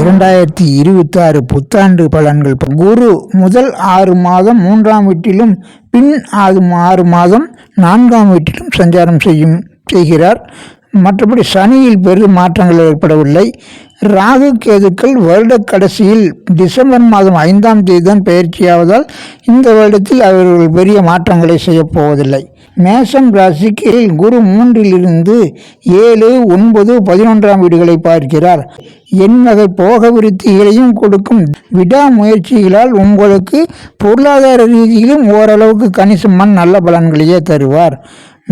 இரண்டாயிரத்தி இருபத்தி ஆறு புத்தாண்டு பலன்கள். குரு முதல் ஆறு மாதம் மூன்றாம் வீட்டிலும் பின் ஆறு ஆறு மாதம் நான்காம் வீட்டிலும் சஞ்சாரம் செய்யும் செய்கிறார். மற்றபடி சனியில் பெரும் மாற்றங்கள் ஏற்படவில்லை. ராகு கேதுக்கள் வருட கடைசியில் டிசம்பர் மாதம் ஐந்தாம் தேதி தான் பயிற்சியாவதால் இந்த வருடத்தில் அவர்கள் பெரிய மாற்றங்களை செய்யப்போவதில்லை மேசம் ராசிக்கு குரு மூன்றிலிருந்து ஏழு ஒன்பது பதினொன்றாம் வீடுகளை பார்க்கிறார். என் வகை போக விருத்திகளையும் கொடுக்கும் விடாமுயற்சிகளால் உங்களுக்கு பொருளாதார ரீதியிலும் ஓரளவுக்கு கணிசமான நல்ல பலன்களையே தருவார்.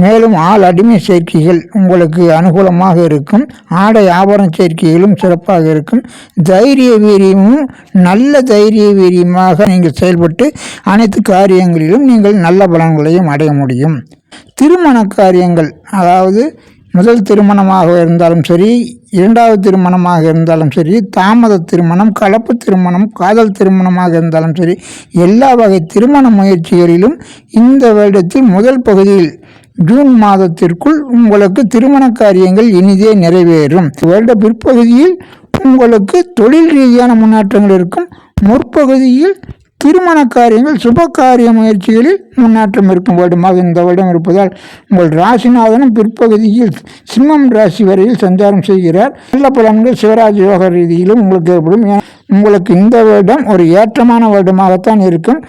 மேலும் ஆள் அடிமை சேர்க்கைகள் உங்களுக்கு அனுகூலமாக இருக்கும். ஆடை ஆபரண சேர்க்கைகளும் சிறப்பாக இருக்கும். தைரிய வீரியமும் நல்ல தைரிய வீரியமாக நீங்கள் செயல்பட்டு அனைத்து காரியங்களிலும் நீங்கள் நல்ல பலன்களையும் அடைய முடியும். திருமண காரியங்கள் அதாவது முதல் திருமணமாக இருந்தாலும் சரி இரண்டாவது திருமணமாக இருந்தாலும் சரி தாமத திருமணம் கலப்பு திருமணம் காதல் திருமணமாக இருந்தாலும் சரி எல்லா வகை திருமண முயற்சிகளிலும் இந்த வருடத்தில் முதல் பகுதியில் ஜூன் மாதத்திற்குள் உங்களுக்கு திருமண காரியங்கள் இனிதே நிறைவேறும். வருட பிற்பகுதியில் உங்களுக்கு தொழில் ரீதியான முன்னேற்றங்கள் இருக்கும். முற்பகுதியில் திருமண காரியங்கள் சுப காரிய முயற்சிகளில் முன்னேற்றம் இருக்கும். வருடமாக இந்த வருடம் இருப்பதால் உங்கள் ராசிநாதனும் பிற்பகுதியில் சிம்மம் ராசி வரையில் சஞ்சாரம் செய்கிறார். நல்ல பலன்கள் சிவராஜ் யோக ரீதியிலும் உங்களுக்கு ஏற்படும். உங்களுக்கு இந்த வருடம் ஒரு ஏற்றமான வருடமாகத்தான் இருக்கும்.